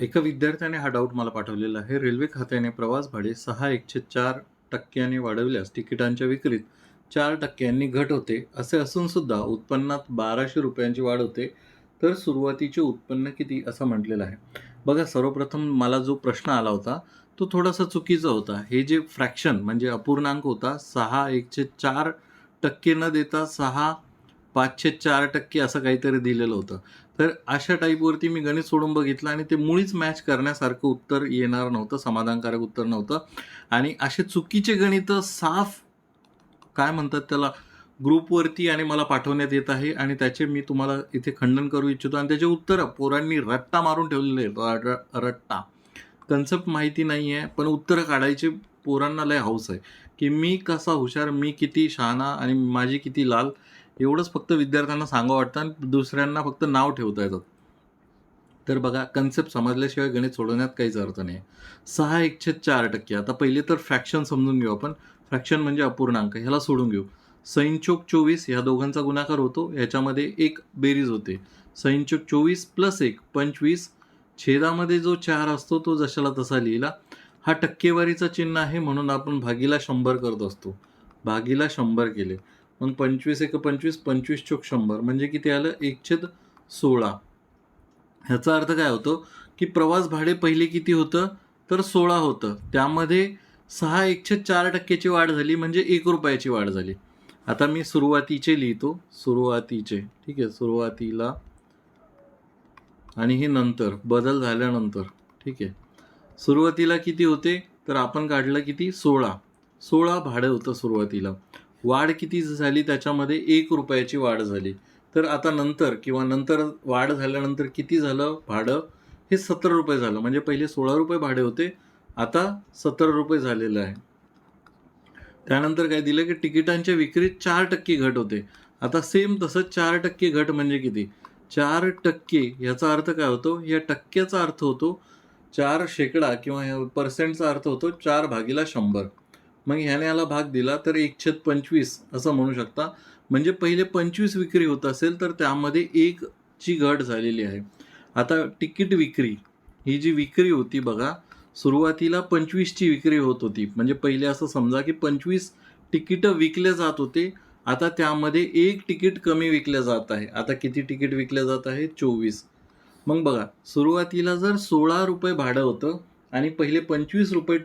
एका विद्यार्थ्याने हा डाऊट मला पाठवलेला आहे. रेल्वे खात्याने प्रवास भाडे सहा एकशे चार टक्क्याने वाढवल्यास तिकिटांच्या विक्रीत चार टक्क्यांनी घट होते असे असून सुद्धा उत्पन्नात बाराशे रुपयांची वाढ होते. तर सुरुवातीचे उत्पन्न किती असं म्हटलेलं आहे. बघा सर्वप्रथम मला जो प्रश्न आला होता तो थोडासा चुकीचा होता. हे जे फ्रॅक्शन म्हणजे अपूर्णांक होता सहा एकशे चार टक्के न देता सहा पाचशे चार टक्के असं काहीतरी दिलेलं होतं. तर अशा टाईपवरती मी गणित सोडून बघितलं आणि ते मुळीच मॅच करण्यासारखं उत्तर येणार नव्हतं समाधानकारक उत्तर नव्हतं. आणि असे चुकीचे गणित साफ काय म्हणतात त्याला ग्रुपवरती आणि मला पाठवण्यात येत आहे आणि त्याचे मी तुम्हाला इथे खंडन करू इच्छितो. आणि त्याचे उत्तर पोरांनी रट्टा मारून ठेवलेले आहेत. रट्टा. कन्सेप्ट माहिती नाही आहे पण उत्तरं काढायचे पोरांना लय हौस आहे. की मी कसा हुशार मी किती शहाणा आणि माझी किती लाल एवढंच फक्त विद्यार्थ्यांना सांगावं वाटतं आणि दुसऱ्यांना फक्त नाव ठेवता येतात तर बघा कन्सेप्ट समजल्याशिवाय गणित सोडवण्यात काहीच अर्थ नाही. सहा एकशे चार टक्के. आता पहिले तर फ्रॅक्शन समजून घेऊ आपण. फ्रॅक्शन म्हणजे अपूर्णांक. ह्याला सोडून घेऊ. सैनचोक चोवीस ह्या दोघांचा गुणाकार होतो. ह्याच्यामध्ये एक बेरीज होते. सैनचोक चोवीस प्लस एक पंचवीस. छेदामध्ये जो चार असतो तो जशाला तसा लिहिला. हा टक्केवारीचा चिन्ह आहे म्हणून आपण भागीला शंभर करत असतो. भागीला शंभर केले. मग पंचवीस एक पंचवीस पंचवीस चोक शंभर. म्हणजे किती आलं? एकछेद सोळा. ह्याचा अर्थ काय होतो? की प्रवास भाडे पहिले किती होतं? तर सोळा होतं. त्यामध्ये सहा एकशे चार टक्क्याची वाढ झाली म्हणजे एक रुपयाची वाढ झाली. आता मी सुरुवातीचे लिहितो. सुरुवातीचे. ठीक आहे? सुरुवातीला आणि हे नंतर. बदल झाल्यानंतर. ठीक आहे? सुरुवातीला किती होते? तर आपण काढलं किती? सोळा. सोळा भाडं होतं सुरुवातीला. वाढ किती झाली त्याच्यामध्ये एक रुपयाची वाढ झाली. तर आता नंतर किंवा नंतर वाढ झाल्यानंतर किती झालं भाडं? हे सतरा रुपये झालं. म्हणजे पहिले सोळा रुपये भाडे होते आता सतरा रुपये झालेलं आहे. त्यानंतर काय दिलं की तिकिटांच्या विक्रीत चार टक्के घट होते. आता सेम तसं चार टक्के घट म्हणजे किती? चार टक्के याचा अर्थ काय होतो? या टक्क्याचा अर्थ होतो चार शेकडा किंवा पर्सेंटचा अर्थ होतो चार भागीला शंभर. मग ह्याने याला भाग दिला तर एकशे पंचवीस असं म्हणू शकता. म्हणजे पहिले पंचवीस विक्री होत असेल तर त्यामध्ये एक ची घट झालेली आहे. आता तिकीट विक्री ही जी विक्री होती बघा सुरुवातीला पंचवीसची विक्री होत होती. म्हणजे पहिले असं समजा की पंचवीस तिकीटं विकले जात होते आता त्यामध्ये एक तिकीट कमी विकले जात आहे. आता किती तिकीट विकले जात आहे? चोवीस. मग बघा सुरुवातीला जर सोळा रुपये भाडं होतं आणि पहिले पंचवीस रुपये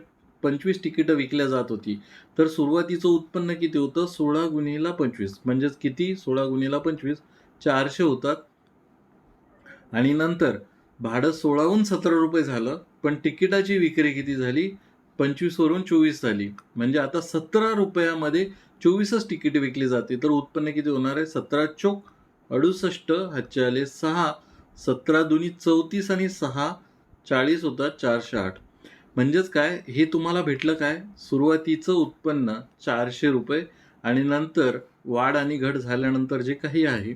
पंचवीस तिकीटं विकल्या जात होती. तर सुरुवातीचं उत्पन्न किती होतं? सोळा गुणीला पंचवीस. म्हणजेच किती? सोळा गुणीला पंचवीस. चारशे होतात. आणि नंतर भाडं सोळाहून सतरा रुपये झालं पण तिकिटाची विक्री किती झाली? पंचवीसवरून चोवीस झाली. म्हणजे आता सतरा रुपयामध्ये चोवीसच तिकीट विकली जाते. तर उत्पन्न किती होणार आहे? सतरा चोक अडुसष्ट हातचे सहा. सतरा दुनी चौतीस आणि सहा. चाळीस होतात चारशे आठ. म्हणजेच काय? हे तुम्हाला भेटलं काय? सुरुवातीचं उत्पन्न चारशे रुपये आणि नंतर वाढ आणि घट झाल्यानंतर जे काही आहे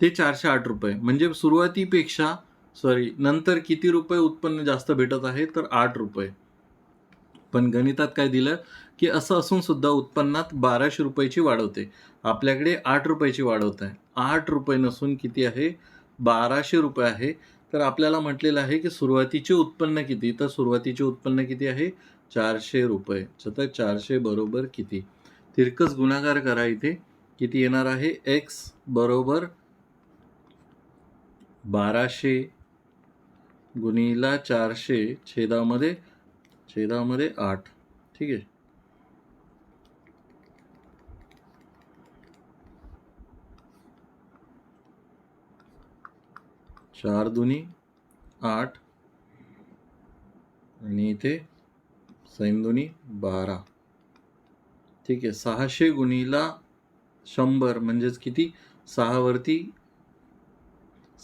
ते चारशे आठ रुपये. म्हणजे सुरुवातीपेक्षा सॉरी नंतर किती रुपये उत्पन्न जास्त भेटत आहे तर आठ रुपये. पण गणितात काय दिलं की असं असून सुद्धा उत्पन्नात बाराशे रुपयाची वाढ होते. आपल्याकडे आठ रुपयाची वाढ होत आहे. आठ रुपये नसून किती आहे? बाराशे रुपये आहे. तर आपल्याला म्हटलेलं आहे की सुरुवातीचे उत्पन्न किती? तर सुरुवातीचे उत्पन्न किती आहे? चारशे रुपये. तर चारशे बरोबर किती? तिरकस गुणाकार करा इथे. किती येणार आहे? एक्स बरोबर बाराशे गुणिला चारशे छेदामध्ये छेदामध्ये आठ. ठीक आहे? चार दुनी आठ. आणि इथे सैनदुनी बारा. ठीक आहे सहाशे गुणीला शंभर म्हणजेच किती? सहावरती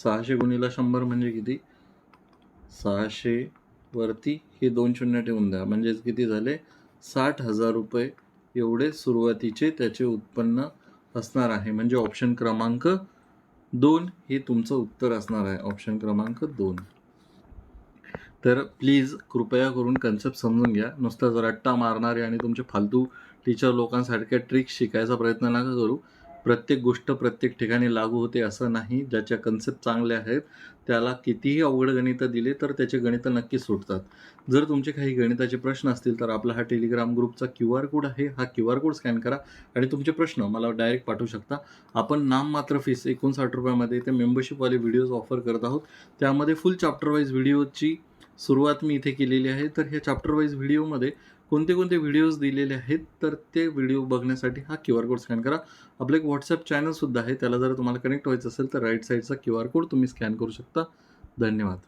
सहाशे गुणीला शंभर म्हणजे किती? सहाशे वरती हे दोन शून्य ठेवून द्या. म्हणजेच किती झाले? साठ हजार रुपये एवढे सुरुवातीचे त्याचे उत्पन्न असणार आहे. म्हणजे ऑप्शन क्रमांक दोन हे तुमचं उत्तर असणार आहे. ऑप्शन क्रमांक दोन. तर प्लीज कृपया करून कन्सेप्ट समजून घ्या. नुसतं रट्टा मारणारे आणि तुमचे फालतू टीचर लोकांसारख्या ट्रिक्स शिकायचा प्रयत्न नका करू. प्रत्येक गोष्ट प्रत्येक ठिकाणी लागू होते असं नाही. ज्याच्या कन्सेप्ट चांगले आहेत त्याला कितीही अवघड गणितं दिले तर त्याचे गणितं नक्की सुटतात. जर तुमचे काही गणिताचे प्रश्न असतील तर आपला हा टेलिग्राम ग्रुपचा क्यू आर कोड आहे. हा क्यू आर कोड स्कॅन करा आणि तुमचे प्रश्न मला डायरेक्ट पाठवू शकता. आपण नाम मात्र फीस एकोणसाठ रुपयामध्ये ते मेंबरशिपवाले व्हिडिओज ऑफर करत आहोत. त्यामध्ये फुल चॅप्टर वाईज व्हिडिओची सुरुवात मी इथे केलेली आहे. तर ह्या चॅप्टर वाईज व्हिडिओमध्ये कोणते कोणते व्हिडिओज दिलेले आहेत तर ते व्हिडिओ बघण्यासाठी हा क्यू आर कोड स्कॅन करा. आपलं एक व्हॉट्सअप चॅनलसुद्धा आहे त्याला जर तुम्हाला कनेक्ट व्हायचं असेल तर राईट साईडचा क्यू आर कोड तुम्ही स्कॅन करू शकता. धन्यवाद.